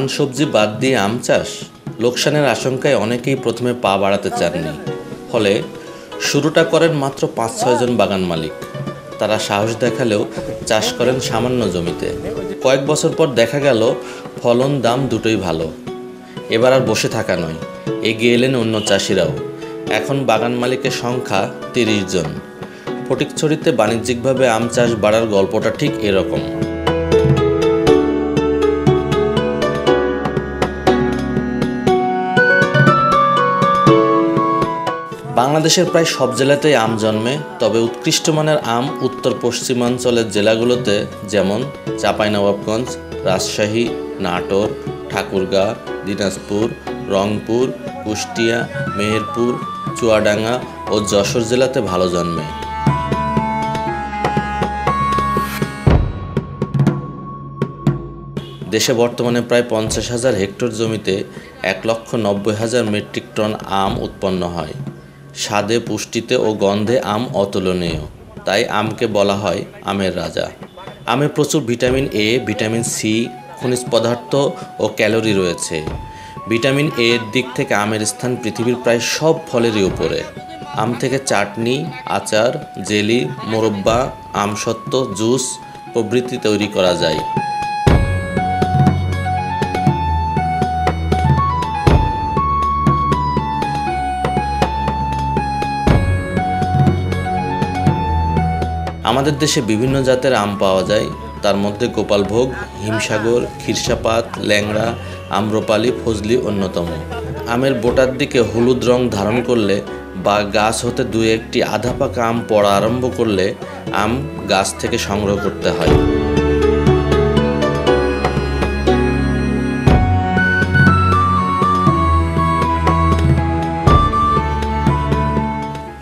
ধান সবজি বাদ দিয়ে আম চাষ, লোকসানের আশঙ্কায় অনেকেই প্রথমে পা বাড়াতে চাননি। ফলে শুরুটা করেন মাত্র পাঁচ ছয়জন বাগান মালিক। তারা সাহস দেখালেও চাষ করেন সামান্য জমিতে। কয়েক বছর পর দেখা গেল, ফলন দাম দুটোই ভালো। এবার আর বসে থাকা নয়, এগিয়ে এলেন অন্য চাষিরাও। এখন বাগান মালিকের সংখ্যা তিরিশ জন। ফটিকছড়িতে বাণিজ্যিকভাবে আম চাষ বাড়ার গল্পটা ঠিক এরকম। বাংলাদেশের প্রায় সব জেলাতেই আম জন্মে, তবে উৎকৃষ্ট মানের আম উত্তর পশ্চিমাঞ্চলের জেলাগুলোতে যেমন চাঁপাইনবাবগঞ্জ, রাজশাহী, নাটোর, ঠাকুরগাঁ, দিনাজপুর, রংপুর, কুষ্টিয়া, মেহেরপুর, চুয়াডাঙ্গা ও যশোর জেলাতে ভালো জন্মে। দেশে বর্তমানে প্রায় পঞ্চাশ হাজার হেক্টর জমিতে এক লক্ষ নব্বই হাজার মেট্রিক টন আম উৎপন্ন হয়। স্বাদে, পুষ্টিতে ও গন্ধে আম অতুলনীয়। তাই আমকে বলা হয় আমের রাজা। আমে প্রচুর ভিটামিন এ, ভিটামিন সি, খনিজ পদার্থ ও ক্যালোরি রয়েছে। ভিটামিন এ এর দিক থেকে আমের স্থান পৃথিবীর প্রায় সব ফলেরই উপরে। আম থেকে চাটনি, আচার, জেলি, মোরব্বা, আমসত্ত্ব, জুস প্রভৃতি তৈরি করা যায়। আমাদের দেশে বিভিন্ন জাতের আম পাওয়া যায়। তার মধ্যে গোপালভোগ, হিমসাগর, ক্ষীরসাপাত, ল্যাংড়া, আম্রপালি, ফজলি অন্যতম। আমের বোটার দিকে হলুদ রং ধারণ করলে বা গাছ হতে দু একটি আধা পাকা আম পড়া আরম্ভ করলে আম গাছ থেকে সংগ্রহ করতে হয়।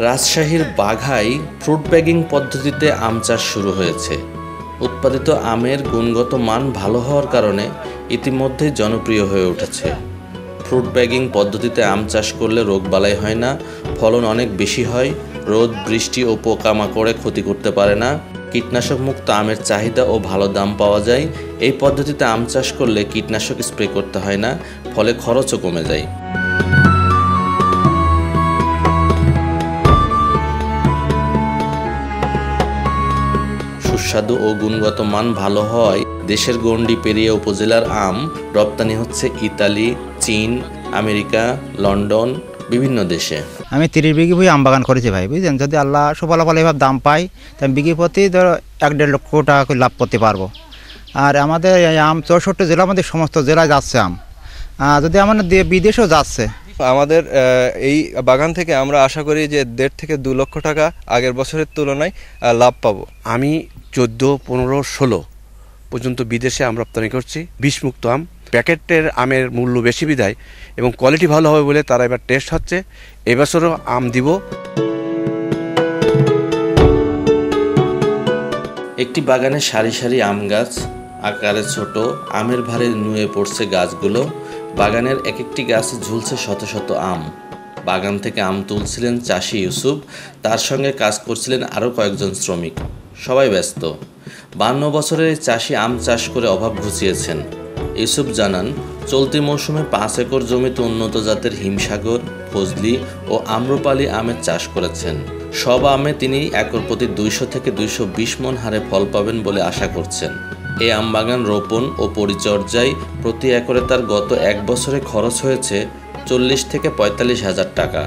রাজশাহীর বাঘায় ফ্রুট ব্যাগিং পদ্ধতিতে আম চাষ শুরু হয়েছে। উৎপাদিত আমের গুণগত মান ভালো হওয়ার কারণে ইতিমধ্যেই জনপ্রিয় হয়ে উঠেছে। ফ্রুট ব্যাগিং পদ্ধতিতে আম চাষ করলে রোগবালাই হয় না, ফলন অনেক বেশি হয়, রোদ, বৃষ্টি ও পোকামাকড়ে ক্ষতি করতে পারে না কীটনাশক মুক্ত আমের চাহিদা ও ভালো দাম পাওয়া যায়। এই পদ্ধতিতে আম চাষ করলে কীটনাশক স্প্রে করতে হয় না, ফলে খরচও কমে যায়। সুস্বাদু ও গুণগত মান ভালো হয়। দেশের গণ্ডি পেরিয়ে উপজেলার আম রপ্তানি হচ্ছে ইতালি চীন আমেরিকা লন্ডন বিভিন্ন দেশে। আমি তিরিশ বিঘি বই আম বাগান করেছি ভাই বুঝলেন? যদি আল্লাহ সুফলা ফলে এভাবে দাম পাই তাহলে বিঘি প্রতি ধরো এক দেড় লক্ষ টাকা করে লাভ করতে পারব। আর আমাদের এই আম চৌষট্টি জেলা আমাদের সমস্ত জেলায় যাচ্ছে আম। যদি আমাদের বিদেশেও যাচ্ছে। আমাদের এই বাগান থেকে আমরা আশা করি যে দেড় থেকে দু লক্ষ টাকা আগের বছরের তুলনায় লাভ পাবো। আমি চোদ্দ, পনেরো, ষোলো পর্যন্ত বিদেশে আম রপ্তানি করছি। বিষমুক্ত আম। প্যাকেটের আমের মূল্য বেশি বিধায় এবং কোয়ালিটি ভালো হবে বলে তারা এবার টেস্ট হচ্ছে। এবছরও আম দিব। একটি বাগানে সারি সারি আম গাছ আকারে ছোট, আমের ভারে নুয়ে পড়ছে গাছগুলো। বাগানের এক একটি গাছে ঝুলছে শত শত আম। বাগান থেকে আম তুলছিলেন চাষি ইউসুফ। তার সঙ্গে কাজ করছিলেন আরও কয়েকজন শ্রমিক। সবাই ব্যস্ত। বান্ন বছরের চাষি আম চাষ করে অভাব ঘুচিয়েছেন। ইউসুফ জানান, চলতি মৌসুমে পাঁচ একর জমিতে উন্নত জাতের হিমসাগর, ফজলি ও আম্রপালি আমের চাষ করেছেন। সব আমে তিনি একর প্রতি দুইশো থেকে দুইশো বিশ মন হারে ফল পাবেন বলে আশা করছেন। এই আম বাগান রোপণ ও পরিচর্যায় প্রতি একরে তার গত এক বছরে খরচ হয়েছে চল্লিশ থেকে পঁয়তাল্লিশ হাজার টাকা।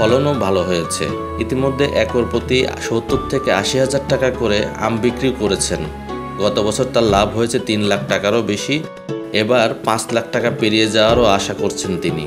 ফলনও ভালো হয়েছে। ইতিমধ্যে একর প্রতি সত্তর থেকে আশি হাজার টাকা করে আম বিক্রি করেছেন। গত বছর তার লাভ হয়েছে তিন লাখ টাকারও বেশি। এবার পাঁচ লাখ টাকা পেরিয়ে যাওয়ারও আশা করছেন তিনি।